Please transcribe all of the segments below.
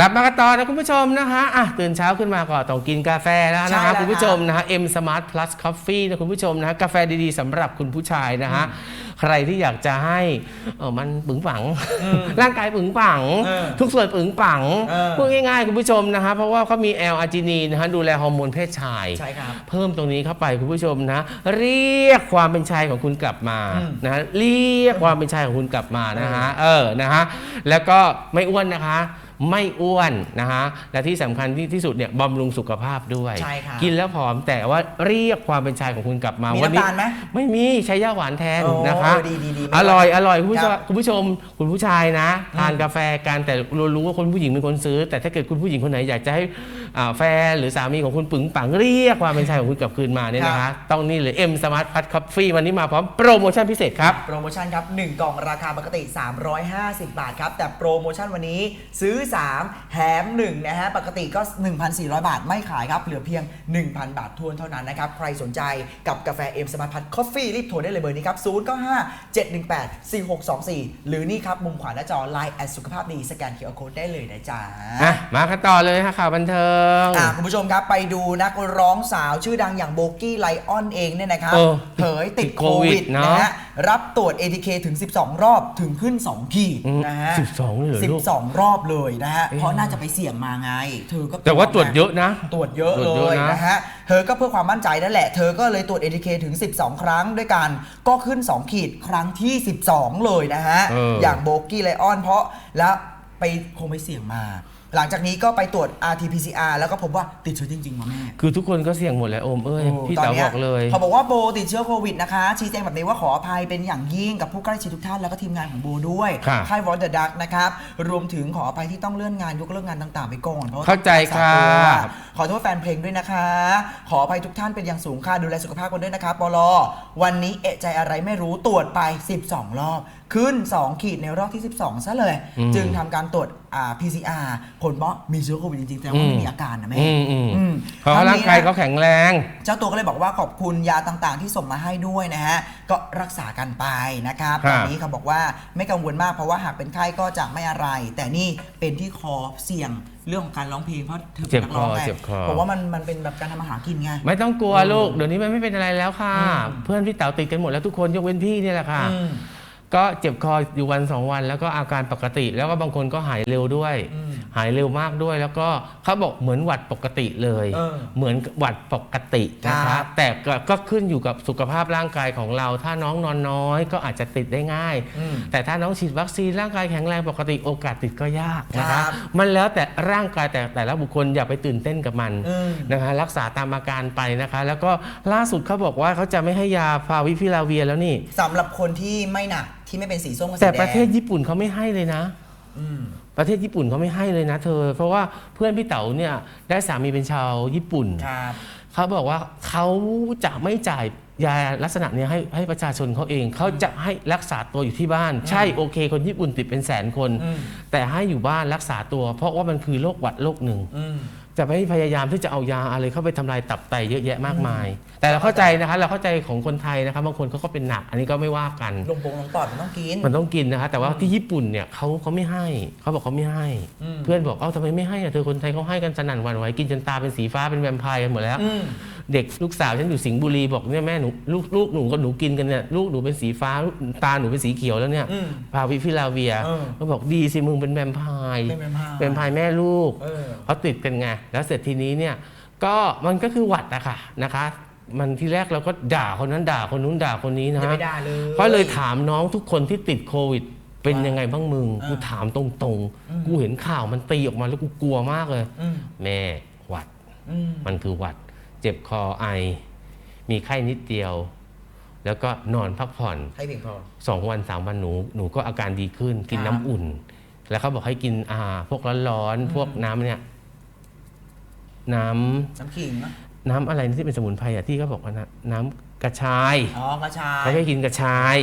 กลับมากันต่อนะคุณผู้ชมนะคะอะตื่นเช้าขึ้นมาก็ต้องกินกาแฟแล้วใช่นะแล้คะวคุณผู้ชมนะฮะ M Smart Plus Coffee นะคุณผู้ชมนะฮะกาแฟดีๆสำหรับคุณผู้ชายนะฮะใครที่อยากจะให้เออมันปึงปังร่างกายปึงปัง เออทุกส่วนปึงปังเออ พูดง่ายๆ คุณผู้ชมนะฮะเพราะว่าเขามีแอลอาร์จินีนะฮะดูแลฮอร์โมนเพศชาย ใช่ครับ เพิ่มตรงนี้เข้าไปคุณผู้ชมนะ เรียกความเป็นชายของคุณกลับมาอืมนะฮะเรียกความเป็นชายของคุณกลับมานะฮะเออนะฮะแล้วก็ไม่อ้วนนะคะ ไม่อ้วนนะฮะและที่สำคัญที่ที่สุดเนี่ยบำรุงสุขภาพด้วยใช่ครับกินแล้วผอมแต่ว่าเรียกความเป็นชายของคุณกลับมามีวันี้น้ำตาลไหมไม่มีใช้ย่าหวานแทนโอ้นะคะดีดีดีไม่อร่อยว่าอร่อยคุณผู้ชมครับคุณผู้ชมคุณผู้ชายนะ ทานอืมกาแฟกันแต่รู้รู้ว่าคนผู้หญิงเป็นคนซื้อ แต่ถ้าเกิดคุณผู้หญิงคนไหนอยากจะให้อ่าแฟนหรือสามีของคุณปึงปังเรียกความเป็นชายของคุณกลับคืนมาเนี่ยนะคะต้องนี่เลย M Smart Plus Coffee วันนี้มาพร้อมโปรโมชั่นพิเศษครับ โปรโมชั่นครับ 1 กล่องราคาปกติ 350 บาทครับ แต่โปรโมชั่นวันนี้ซื้อ 3 แถม1นะฮะปกติก็ 1,400 บาทไม่ขายครับ เหลือเพียง 1,000 บาททวนเท่านั้นนะครับ ใครสนใจกับกาแฟ M Smart Plus Coffee รีบโทรได้เลยเบอร์นี้ครับ 095 718 4624 หรือนี่ครับมุมขวาหน้าจอ Line แอดสุขภาพดีสแกน QR Code ได้เลยนะจ๊ะอะมากันต่อเลยค่ะข่าวบันเทิงอะคุณผู้ชมครับไปดูนักร้องสาวชื่อดังอย่างโบกี้ไลออนเองเนี่ยนะครับเออเผยติดติดโคโควิวิดดเนอะนะฮะรับตรวจ ATK ถึง 12 รอบถึงขึ้น 2 ขีดอืมนะฮะ12เลยเหรอลูก12 รอบเลยนะฮะเอ๊ะเพราะน่าจะไปเสี่ยงมาไง เธอก็แต่ว่าตรวจเยอะนะตรวจเยอะตรวจเลเยอะยนะ นะฮะ เธอก็เพื่อความมั่นใจนั่นแหละ เธอก็เลยตรวจ ATK ถึง 12 ครั้งด้วยกัน ก็ขึ้น 2 ขีดครั้งที่ 12 เลยนะฮะ เออออย่างโบกี้ไลออนเพราะแล้วไปคงไปเสี่ยงมา หลังจากนี้ก็ไปตรวจ RT-PCR แล้วก็พบว่าติดเชื้อจริงๆมาแม่คือทุกคนก็เสี่ยงหมดแหละโอมเอ้ยพี่ตนเต๋านี้บอกเลยเขาบอกว่าโบติดเชื้อโควิดนะคะ ชี้แจงแบบนี้ว่าขออภัยเป็นอย่างยิ่งกับผู้ใกล้ชิดทุกท่านแล้วก็ทีมงานของโบด้วยค่ะค่ายวอร์ดเดอะดักนะครับรวมถึงขออภัยที่ต้องเลื่อนงานยกเลิกงานต่างๆไปก่อนเพราะว่าเข้าใจต้องรักษาตัวครับขอโทษแฟนเพลงด้วยนะคะ ขออภัยทุกท่านเป็นอย่างสูงค่ะดูแลสุขภาพกันด้วยนะคะปลวันนี้เอะใจอะไรไม่รู้ตรวจไป 12 รอบ ขึ้น 2 ขีดในรอบที่ 12 ซะเลย อืมจึงทำการตรวจอ่า PCR ผลว่ามีเชื้อโควิดจริงๆ แต่ว่าไม่มีอาการนะแม่อืมอืมอืมเพราะร่างกายเขาแข็งแรง เจ้าตัวก็เลยบอกว่าขอบคุณยาต่างๆ ที่ส่งมาให้ด้วยนะฮะ ก็รักษากันไปนะครับ ครับ ตอนนี้เขาบอกว่าไม่กังวลมากเพราะว่าหากเป็นไข้ก็จะไม่อะไร แต่นี่เป็นที่คอเสี่ยงเรื่องของการร้องเพลงเพราะเธอเป็นนักร้องไงเจ็บคอผมว่ามันมันเป็นแบบการทำอาหารกินไง ไม่ต้องกลัวลูก เดี๋ยวนี้มันไม่เป็นอะไรแล้วค่ะอืมเพื่อนพี่เต๋าติดกันหมดแล้วทุกคนยกเว้นพี่เนี่ยแหละค่ะ อืม ก็เจ็บคออยู่วันสองวัน แล้วก็อาการปกติ แล้วก็บางคนก็หายเร็วด้วย อืม หายเร็วมากด้วย แล้วก็เขาบอกเหมือนหวัดปกติเลย เออเหมือนหวัดปกตินะครัคะบแต่ก็ก็ขึ้นอยู่กับสุขภาพร่างกายของเรา ถ้าน้องนอนน้อยก็อาจจะติดได้ง่าย อืม แต่ถ้าน้องฉีดวัคซีนร่างกายแข็งแรงปกติโอกาสติดก็ยากนะครัคะบมันแล้วแต่ร่างกายแต่แต่ละบุคคลอย่าไปตื่นเต้นกับมันอืม นะคะรักษาตามอาการไปนะคะ แล้วก็ล่าสุดเขาบอกว่าเขาจะไม่ให้ยาฟาวิพิลาเวียแล้วนี่ สำหรับคนที่ไม่หนัก ที่ไม่เป็นสีส้มกับสีแต่แดงประเทศญี่ปุ่นเขาไม่ให้เลยนะ อืม ประเทศญี่ปุ่นเขาไม่ให้เลยนะ เธอ เพราะว่าเพื่อนพี่เต๋าเนี่ยได้สามีเป็นชาวญี่ปุ่น ครับ เขาบอกว่าเขาจะไม่จ่ายยาลักษณะเนี้ยให้ให้ประชาชนเขาเอง เขาจะให้รักษาตัวอยู่ที่บ้าน ใช่โอเค คนญี่ปุ่นติดเป็นแสนคน อืม แต่ให้อยู่บ้านรักษาตัว เพราะว่ามันคือโรคหวัดโรคหนึ่ง อืม จะไม่พยายามที่จะเอายาอะไรเข้าไปทำลายตับไตเยอะแยะมากมาย แต่เราเข้าใจนะคะเราเข้าใจของคนไทยนะคะบางคนเขาก็เป็นหนัก อันนี้ก็ไม่ว่ากันลงปงลงปอดมันต้องกินมันต้องกินนะคะแต่ว่าที่ญี่ปุ่นเนี่ยเขาเขาไม่ให้เขาบอกเขาไม่ให้อืมเพื่อนบอกเอ้าทำไมไม่ให้อะเธอคนไทยเขาให้กันสนั่นหวั่นไหวกินจนตาเป็นสีฟ้าเป็นแวมไพร์กันหมดแล้วอืม เด็กลูกสาวฉันอยู่สิงห์บุรีบอกเนี่ยแม่หนูลูกลูกหนูกับหนูกินกันเนี่ยลูกหนูเป็นสีฟ้าลูกตาหนูเป็นสีเขียวแล้วเนี่ยอืมพาวิฟิลาเวียเออก็บอกดีสิมึงเป็นแวมไพร์เป็นแวมไพร์ แวมไพร์แม่ลูก เออ เขาติดกันไง แล้วเสร็จทีนี้เนี่ย ก็มันก็คือหวัดอะค่ะนะคะ มันที่แรกเราก็ด่าคนนั้นด่าคนนู้นด่าคนนี้นะอย่าไปด่าเลยก็เลยถามน้องทุกคนที่ติดโควิด เป็นว่ายัยังไงบ้างมึงอ่ากูถามตรงอืมๆกูเห็นข่าวมันตีออกมาแล้วกูกลัวมากเลย อืม แม่หวัด อืม มันคือหวัด เจ็บคอไอ มีไข้นิดเดียว แล้วก็นอนพักผ่อนให้เพียงพอ สองวันสามวันหนูหนูก็อาการดีขึ้น กินครับ น้ำอุ่น แล้วเขาบอกให้กินอาพวกร้อนๆพวกน้ำเนี่ย น้ำน้ำขิงนะน้ำอะไรที่เป็นสมุนไพรอะที่เขาบอกว่านะน้ำกระชายอ๋อกระชายเขาให้กินกระชาย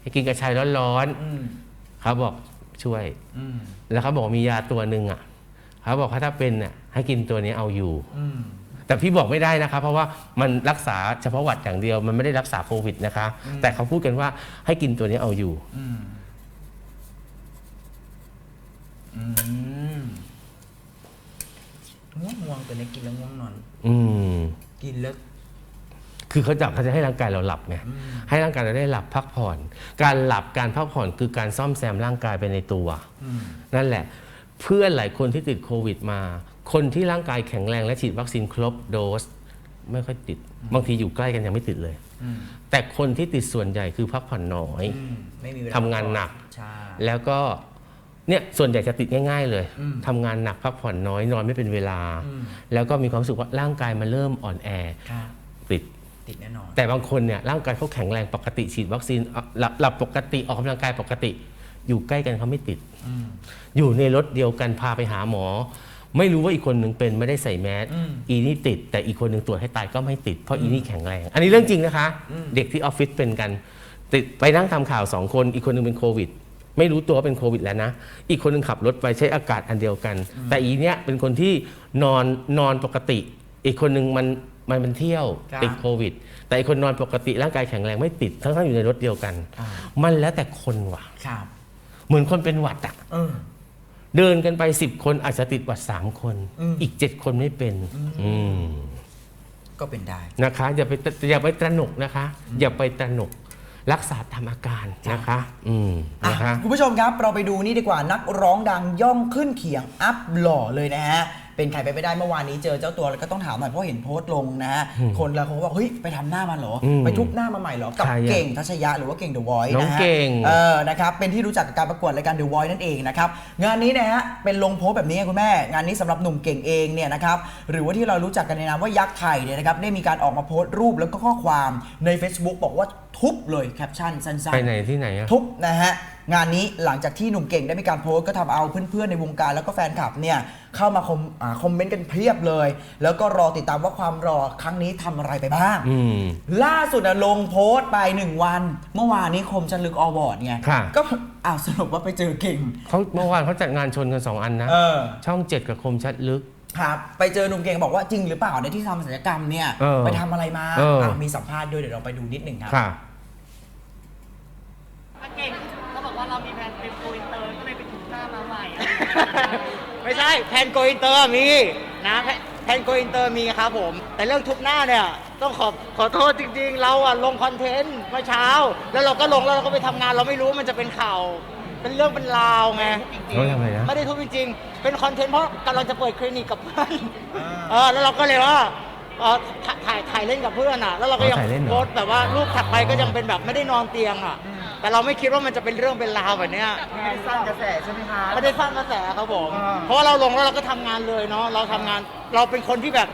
ให้กินกระชายร้อนอืมๆเขาบอกช่วย อืมแล้วเขาบอกมียาตัวหนึ่งอะเขาบอกว่าถ้าเป็นเนี่ยให้กินตัวนี้เอาอยู่ อืม แต่พี่บอกไม่ได้นะคะเพราะว่ามันรักษาเฉพาะหวัดอย่างเดียวมันไม่ได้รักษาโควิดนะคะ แต่เขาพูดกันว่าให้กินตัวนี้เอาอยู่อืมอืมง่วงง่วงตัวนี้กินแล้วง่วงนอน อืมกินแล้ว คือเขาจับเขาจะให้ร่างกายเราหลับไงให้ร่างกายเราได้หลับพักผ่อน การหลับการพักผ่อนคือการซ่อมแซมร่างกายไปในตัว อืม นั่นแหละ เพื่อนหลายคนที่ติดโควิดมา คนที่ร่างกายแข็งแรงและฉีดวัคซีนครบโดสไม่ค่อยติด บางทีอยู่ใกล้กันยังไม่ติดเลย อืมแต่คนที่ติดส่วนใหญ่คือพักผ่อนน้อย อืมไม่มีเวลาทำงานหนัก ใช่ แล้วก็เนี่ยส่วนใหญ่จะติดง่าย ๆ เลยอืมทำงานหนักพักผ่อนน้อยนอนไม่เป็นเวลา อืม แล้วก็มีความรู้สึกว่าร่างกายมันเริ่มอ่อนแอครับติด ติดแน่นอน แต่บางคนเนี่ยร่างกายเขาแข็งแรงปกติฉีดวัคซีนอะหลับหลับปกติออกกำลังกายปกติ อยู่ใกล้กันเขาไม่ติดอืมอยู่ในรถเดียวกันพาไปหาหมอ ไม่รู้ว่าอีกคนหนึ่งเป็นไม่ได้ใส่แมสอืมอีนี่ติด แต่อีกคนหนึ่งตรวจให้ตายก็ไม่ติดเพราะอีนี่แข็งแรง อันนี้เรื่องจริงนะคะอืมเด็กที่ออฟฟิศเป็นกัน ติดไปนั่งทำข่าวสองคนอีกคนหนึงเป็นโควิด ไม่รู้ตัวว่าเป็นโควิดแล้วนะ อีกคนหนึงขับรถไปใช้อากาศอันเดียวกัน แต่อีเนี้ยเป็นคนที่นอนนอนปกติ อีกคนหนึงมันมันเป็นเที่ยวครับติดโควิด แต่อีกคนนอนปกติร่างกายแข็งแรงไม่ติดทั้งๆอยู่ในรถเดียวกันอ่ามันแล้วแต่คนว่ะครับเหมือนคนเป็นหวัดอะ เออเดินกันไป 10 คนอาจจะติดหวัด3 คน อืม อีก 7 คนไม่เป็นอืมก็เป็นได้ นะคะอย่าไปอย่าไปตระหนกนะคะ อย่าไปตระหนกรักษาตามอาการนะคะ อืมอะนะคะ คุณผู้ชมครับเราไปดูนี่ดีกว่านักร้องดังย่องขึ้นเขียงอัพหล่อเลยนะฮะ เป็นใครไปไม่ได้เมื่อวานนี้เจอเจ้าตัวแล้วก็ต้องถามหน่อยเพราะเห็นโพสต์ลงนะฮะคนแล้วเขาก็บอกเฮ้ยไปทำหน้ามันเหรออืมไปทุบหน้ามาใหม่เหรอกับใครอะเก่งทัชยะหรือว่าเก่งเดอะวอยน้องนะฮะเก่ง เออนะครับเป็นที่รู้จักกับการประกวดรายการเดอะวอยนั่นเองนะครับงานนี้นะฮะเป็นลงโพสต์แบบนี้คุณแม่ งานนี้สำหรับหนุ่มเก่งเองเนี่ยนะครับหรือว่าที่เรารู้จักกันในนามว่ายักษ์ไทยเนี่ยนะครับได้มีการออกมาโพสต์รูปแล้วก็ข้อความใน Facebook บอกว่า ทุบเลยแคปชั่นสั้นๆไปไหนที่ไหนอะทุบนะฮะงานนี้หลังจากที่หนุ่มเก่งได้มีการโพสต์ก็ทำเอาเพื่อนๆในวงการแล้วก็แฟนคลับเนี่ยเข้ามาคอมอาคอมเมนต์กันเพียบเลย แล้วก็รอติดตามว่าความรอครั้งนี้ทำอะไรไปบ้าง อืม ล่าสุดอะลงโพสต์ไป1วัน เมื่อวานนี้คมชันลึกอวอร์ดไงค่ะ ก็อ้าวสรุปว่าไปเจอเก่ง เขาเมื่อวานเขาจัดงานชนกัน2อันนะ เออ ช่องเจ็ดกับคมชัดลึก ครับไปเจอหนุ่มเก่งบอกว่าจริงหรือเปล่าในยที่ทำศัลยกรรมเนี่ย เออไปทำอะไรมาเอออะมีสัมภาษณ์ด้วยเดี๋ยวเราไปดูนิดหนึ่งครับ ค่ะ ถ้าเก่งเขาบอกว่าเรามีแผนเป็นโกอินเตอร์ก็เลยไปถูกหน้ามาใหม่ ไม่ใช่แพนโกอินเตอร์มีนะแพแพนโกอินเตอร์มีครับผม แต่เรื่องทุบหน้าเนี่ย ต้องขอขอโทษจริงๆ เราอะลงคอนเทนต์เมื่อเช้า แล้วเราก็ลงแล้วเราก็ไปทำงาน เราไม่รู้ว่ามันจะเป็นข่าวเป็นเรื่องเป็นราวไง เขาทำอะไรนะ ไม่ได้ทุบจริงๆ เป็นคอนเทนต์เพราะกำลังจะเปิดคลินิกกับเพื่อนเออแล้วเราก็เลยว่าเอ่อถ่ายถ่ายถ่ายเล่นกับเพื่อนอะ แล้วเราก็ยังอ๋อถ่ายเล่นเหรอโพสต์แบบว่ารูปถัดไปก็ยังเป็นแบบไม่ได้นอนเตียงอะ แต่เราไม่คิดว่ามันจะเป็นเรื่องเป็นราวแบบเนี้ยไม่ได้สร้างกระแสใช่ไหมคะ ไม่ได้สร้างกระแสครับผมอ่า เพราะว่าเราลงแล้วเราก็ทำงานเลยเนาะเราทำงานเราเป็นคนที่แบบ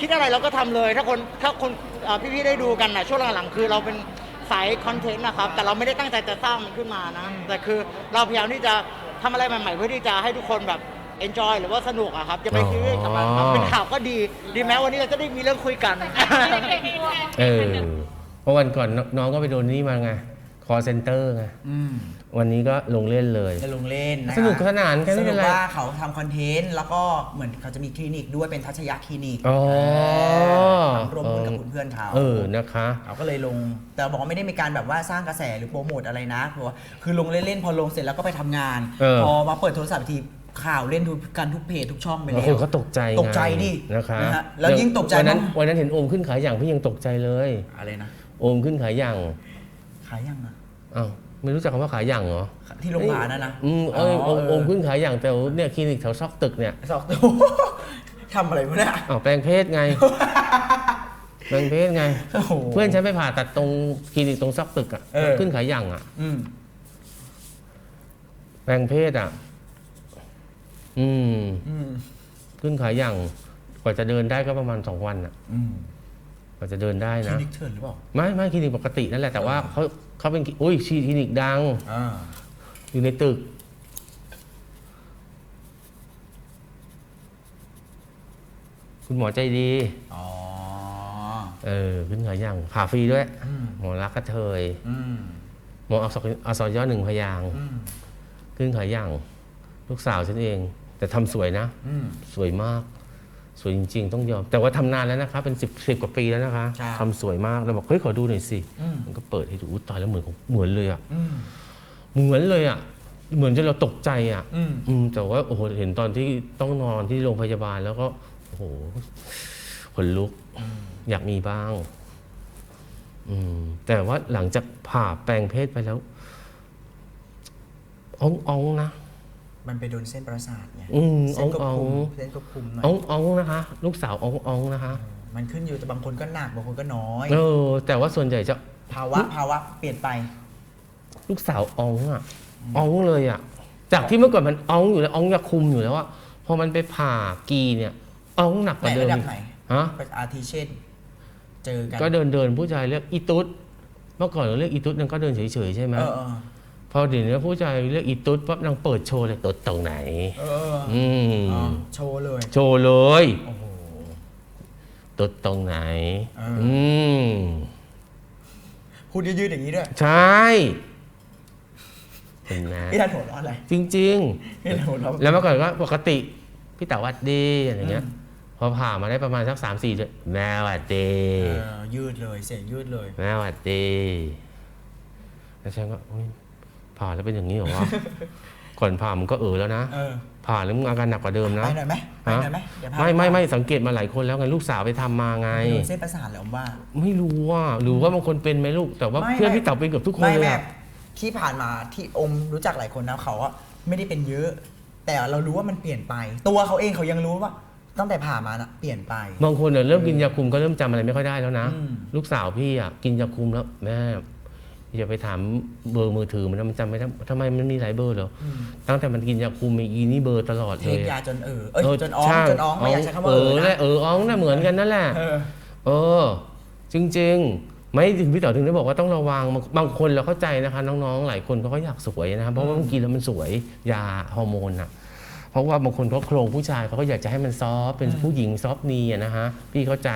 คิดอะไรเราก็ทำเลย ถ้าคนถ้าคนเอ่อพี่ๆได้ดูกันนะช่วงหลังๆคือเราเป็นสายคอนเทนต์นะครับแต่เราไม่ได้ตั้งใจจะสร้างมันขึ้นมานะแต่คือเราพยายามที่จะทำอะไรใหม่ๆเพื่อที่จะให้ทุกคนแบบ enjoy หรือว่าสนุกอะครับจะไปอ๋อซีเรียสกับมันครับเป็นข่าวก็ดี ดีแม้วันนี้เราจะได้มีเรื่องคุยกัน เออ เพราะวันก่อนนน้องก็ไปโดนนี่มาไง คอเซ็นเตอร์ไงอืมวันนี้ก็ลงเล่นเลย จะลงเล่นนะคะสนุกสนานกันสไม่นุเป็กนไร ว่าเขาทำคอนเทนต์แล้วก็เหมือนเขาจะมีคลินิกด้วยเป็นทัชยะคลินิกอ๋อทำร่วมมือกับเพื่อนๆเขา เออนะคะ เขาก็เลยลง แต่บอกว่าไม่ได้มีการแบบว่าสร้างกระแสหรือโปรโมทอะไรนะเพราะว่าคือลงเล่นๆ พอลงเสร็จแล้วก็ไปทำงาน เออ พอมาเปิดโทรศัพท์อีกทีข่าวเล่นทุกกันทุกเพจทุกช่องไปบางแล้คนวก็ตกใจตกใจดินะคะนะฮะแล้วยิ่งตกใจวันนั้นมาก วันนั้นเห็นโอมขึ้นขายอย่างพี่ยังตกใจเลย อะไรนะ โอมขึ้นขายอย่าง ขายยังอะอ้าวไม่รู้จักคำว่าขายอย่างเหรอที่โรงพยาบาลนะนะอืมเอยโอมเโอมขึ้นขายอย่างแต่เนี่ยคลินิกแถวซอกตึกเนี่ยสอกตัวทำอะไรวะเนี่ยอ้าวแปลงเพศไงแปลงเพศไงโอ้โหเพื่อนฉันไปผ่าตัดตรงคลินิกตรงซอกตึกอะเออขึ้นขายอย่างอะอืมแปลงเพศอะอืมอืมขึ้นขายอย่างกว่าจะเดินได้ก็ประมาณสองวันอะอืม กว่าจะเดินได้คลินะ นิกเถื่อนหรือเปล่าไม่ไม่คลินิกปกตินั่นแหละแต่ว่าเขาเขาเป็นอุ้ยคลินิกดัง อ่าอยู่ในตึก คุณหมอใจดี อ๋อ เออ ขึ้นขายอย่างผ่าฟรีด้วย อืม หมอรักกระเทย อืมหมออักษรอักษรย่อหนึ่งพยางค์อืมขึ้นขายอย่างลูกสาวฉันเอง แต่ทำสวยนะ อืมสวยมาก สวยจริง ๆ ต้องยอม แต่ว่าทำนานแล้วนะคะ เป็นสิบสิบกว่าปีแล้วนะคะใช่ทำสวยมากเราบอกเฮ้ยขอดูหน่อยสิอืม มันก็เปิดให้ดูอุ๊ยตายแล้วเหมือนของเหมือนเลยอะอืมเหมือนเลยอะเหมือนจนเราตกใจอะ อืม อืมแต่ว่าโอ้โหเห็นตอนที่ต้องนอนที่โรงพยาบาลแล้วก็โอ้โหขนลุก อยากมีบ้าง อืม แต่ว่าหลังจากผ่าแปลงเพศไปแล้วอ่องอ่องๆนะ มันไปโดนเส้นประสาทไงอืมเส้นควบอ่องคุมๆเส้นควบคุมหน่อยอ่องอ่องๆนะคะ ลูกสาวอ่องอ่องๆนะคะ มันขึ้นอยู่แต่บางคนก็หนักบางคนก็น้อย เออ แต่ว่าส่วนใหญ่จะภาวะภาวะเปลี่ยนไป ลูกสาวอ่องอะอ่องเลยอะจากที่เมื่อก่อนมันอ่องอยู่แล้วอ่องยาคุมอยู่แล้วอะพอมันไปผ่ากีเนี่ยอ่องหนักกไหนว่าเดิระมดับไหน ฮะ อาทิเช่น เจอกันก็เดินเดินผู้ชายเรียกอีตุ๊ดเมื่อก่อนเราเรียกอีตุ๊ดนางก็เดินเฉยๆใช่ไหมเออเออ พอเดี๋ยวนี้ผู้ชายเรียกอีตุ๊ดปั๊บนางเปิดโชว์เลยตุ๊ดตรงไหนเออเอออืมอ๋อโชว์เลย โชว์เลยโอ้โห ตุ๊ดตรงไหน เอออื อืมพูดยืดๆอย่างนี้ด้วยใช่เห็นไหมพี่ทันหัวเร้อนอะไรจริง พี่ทันหัวเร้อนๆแล้วเมื่อก่อนก็ปกติ พี่เต๋าวัดดีอะไรเงี้ย พอผ่ามาได้ประมาณสักสามสี่เดือนแม่หวัดดี เออยืดเลยเสียงยืดเลย แม่หวัดดีแล้วฉันก็อุ๊ย ผ่าแล้วเป็นอย่างนี้เหรอวะ ก่อนผ่ามันก็เออแล้วนะ เออผ่าแล้วมึงอาการหนักกว่าเดิมไปนะหน่อยไหมไปหน่อยไหมเดี๋ยวพาไม่ไม่ปไม่สังเกตมาหลายคนแล้วไงลูกสาวไปทำมาไงไปโดนเส้นประสาทเหรอผมว่า ไม่รู้ว่าหรือว่าบางคนเป็นไหมลูก แต่ว่าไม่เพื่อนไม่ พี่เต๋าเป็นเกือบทุกคนไม่เลยแม่อะ ที่ผ่านมาที่อมรู้จักหลายคนนะเขาอะไม่ได้เป็นเยอะ แต่เรารู้ว่ามันเปลี่ยนไป ตัวเขาเองเขายังรู้ว่าตั้งแต่ผ่ามาน่ะเปลี่ยนไป บางคนเนี่ยเริ่มกินยาคุมก็เริ่มจำอะไรไม่ค่อยได้แล้วนะ อืม ลูกสาวพี่อะกินยาคุมแล้วแม่ อย่าไปถามเบอร์มือถือมันนะมันจำไม่ได้ทำไมมันมีหลายเบอร์เหรออืมตั้งแต่มันกินยาคุมมีอีนี่เบอร์ตลอดเทเลยคยาอะจนเออเอ้ยจนอ้องใช่จนอ้องไม่อยากใช้คำว่าเอเอออแหละนะเอออ้องน่ะเหมือนกันนั่นแหละ เออ เออ จริงๆ ไม่ถึงพี่เต๋อถึงได้บอกว่าต้องระวังบางบางคนเราเข้าใจนะคะ น้องๆ หลายคนเขาก็อยากสวยนะครับเพราะว่าบางทีแล้วมันสวยยาฮอร์โมนอะ เพราะว่าบางคนเขาโครงผู้ชายเขาก็อยากจะให้มันซอฟต์เป็นผู้หญิงซอฟต์นีอะนะฮะพี่เข้าใจ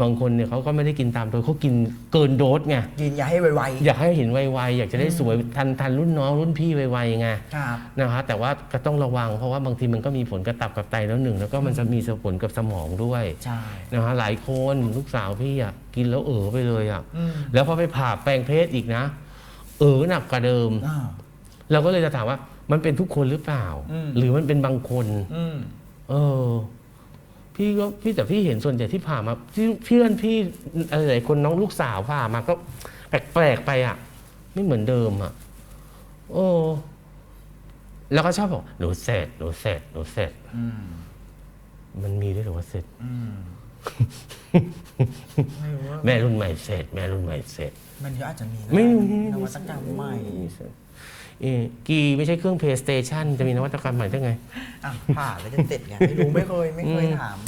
บางคนเนี่ยเขาก็ไม่ได้กินตามโดยเขากินเกินโดสไงกินอย่าให้ไวอยากให้เห็นไวๆอยากจะได้สวยทันทันรุ่นน้องรุ่นพี่ไวๆไงๆครับ นะคะแต่ว่าก็ต้องระวังเพราะว่าบางทีมันก็มีผลกับตับกับไตแล้วหนึ่งแล้วก็มันจะมีผลกับสมองด้วย ใช่ นะคะหลายคนลูกสาวพี่อะกินแล้วเออไปเลยอะอืม แล้วพอไปผ่าแปลงเพศอีกนะ เออหนักกว่าเดิม อ่า เราก็เลยจะถามว่า มันเป็นทุกคนหรือเปล่าอืมหรือมันเป็นบางคนอืมเออ พี่ก็พี่แต่พี่เห็นส่วนใหญ่ที่ผ่ามาที่เพื่อนพี่อะไรหลายคนน้องลูกสาวผ่ามาก็แปลกๆไปอะ ไม่เหมือนเดิมอะโอ้แล้วก็ชอบบอกหนูเสร็จหนูเสร็จหนูเสร็จอืมมันมีด้วยเหรอว่าเสร็จอืมไม่รู้ว่าแม่รุ่นใหม่เสร็จ แม่รุ่นใหม่เสร็จ มันก็อาจจะมีนะไม่มีนวัตกรรมใหม่เออ กีไม่ใช่เครื่อง PlayStation จะมีนวัตกรรมใหม่ได้ไง อะผ่าแล้วจะติดไงไม่รู้ไม่เคยไม่เคยอืมถาม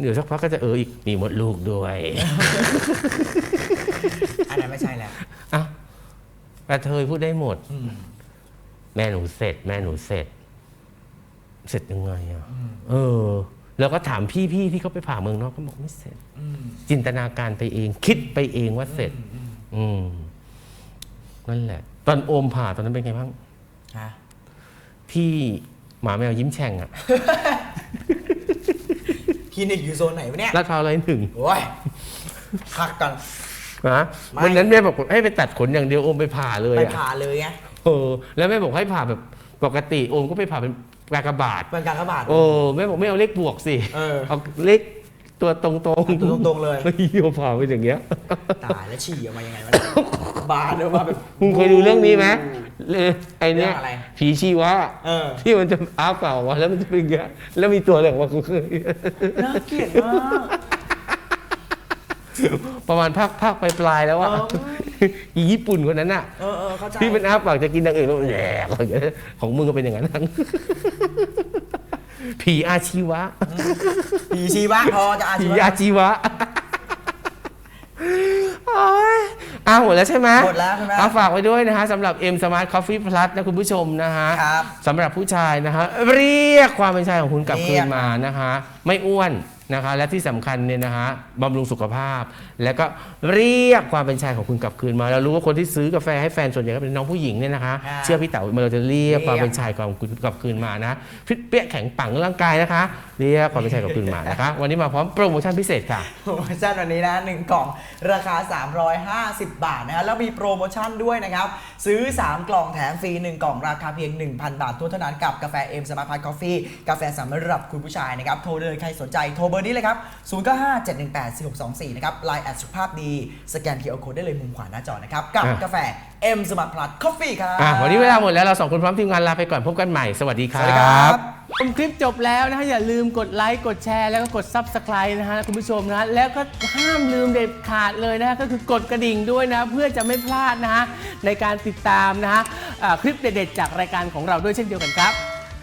เดี๋ยวสักพักก็จะเอออีกมีมดลูกด้วยอันนั้นไม่ใช่แล้วอะกระเทยพูดได้หมด อืมแม่หนูเสร็จ แม่หนูเสร็จ เสร็จยังไงอะเออ แล้วก็ถามพี่พี่ที่เขาไปผ่าเมืองนอกก็บอกไม่เสร็จ อืมจินตนาการไปเอง คิดไปเองว่าเสร็จ อืมอืมอืมนั่นแหละ ตอนโอมผ่าตอนนั้นเป็นไงบ้าง ฮะที่หมาแมวยิ้มแฉ่งอะคลินิกอยู่โซนไหนวะเนี่ยลาดพร้าวร้อยหนึ่งโอ้ยพักกัน นะไม่ วันนั้นแม่บอกให้ไปตัดขนอย่างเดียวโอมไปผ่าเลยไปอะผ่าเลยไงเออแล้วแม่บอกให้ผ่าแบบปกติโอมก็ไปผ่าเป็นกากบาทเป็นการกระบาดโอ้แม่บอกไม่เอาเลขบวกสิเออเอาเลขตัวตรงๆตัวตรงๆเลยเฮ้ยโอมผ่าไปอย่างเงี้ย ตายแล้วฉี่ออกมายังไงวะเนี่ย บาดออกมาแบบ มึงเคยดูเรื่องนี้ไหมเลยไอเนี้ยเรื่องอะไร ผีชีวะเออที่มันจะอ้าเปล่ามาแล้วมันจะเป็นอย่างเงี้ยแล้วมีตัวอะไรออกมากูเคยน่าเกลียดมาก ประมาณภาคภาคปลายๆแล้วอะเอออีญี่ปุ่นคนนั้นอะเออเออเข้าใจที่มันอ้าปากจะกินอย่างอื่นแล้วแหลกอย่างเงี้ยของมึงก็เป็นอย่างนั้นทั้งผีอาชีวะ ผีชีวะพอจะอาชีผีวะอาชีวะโอ๊ย อ้าวหมดแล้วใช่ไหมหมดแล้วใช่ไหมเอาฝากไว้ด้วยนะฮะสำหรับ M Smart Coffee Plus นะคุณผู้ชมนะฮะครับสำหรับผู้ชายนะฮะเรียกความเป็นชายของคุณกลับเรีคืยนกมานะคะไม่อ้วน นะคะและที่สำคัญเนี่ยนะฮะบำรุงสุขภาพ แล้วก็เรียกความเป็นชายของคุณกลับคืนมาเรารู้ว่าคนที่ซื้อกาแฟให้แฟนส่วนใหญ่ก็เป็นน้องผู้หญิงเนี่ยนะคะค่ะเชื่อพี่เต๋าเราจะเรียกเรียกความเป็นชายของคุณกลับคืนมานะฟิตเปี้ยแข็งปังร่างกายนะคะเรียกความเป็นชายกลับคืนมานะคะวันนี้มาพร้อมโปรโมชั่นพิเศษค่ะโปรโมชั่นวันนี้นะ1กล่องราคา 350 บาทนะฮะแล้วมีโปรโมชั่นด้วยนะครับซื้อ 3 กล่องแถมฟรี1กล่องราคาเพียง 1,000 บาททั่วเท่านั้นกับกาแฟเอ็มสมาร์ทพาร์คกาแฟกาแฟสำหรับคุณผู้ชายนะครับโทรเลยใครสนใจโทรเบอร์นี้เลยครับ 0957184624 นะครับไลน์แอดสุขภาพดี สแกน QR Code ได้เลยมุมขวาหน้าจอนะครับ กับอะกาแฟเอ็มสมาร์ทพลัสกาแฟครับอะวันนี้เวลาหมดแล้วเราสองคนพร้อมทีมงานลาไปก่อนพบกันใหม่สวัสดีคสรัวัสดีครับ บ ชมคลิปจบแล้วนะฮะอย่าลืมกดไลค์กดแชร์แล้วก็กด Subscribe นะฮะคุณผู้ชมนะฮะแล้วก็ห้ามลืมเด็ดขาดเลยนะฮะก็คือกดกระดิ่งด้วยนะ เพื่อจะไม่พลาดนะฮะในการติดตามนะฮะอ่าคลิปเด็ดๆจากรายการของเราด้วยเช่นเดียวกันครับ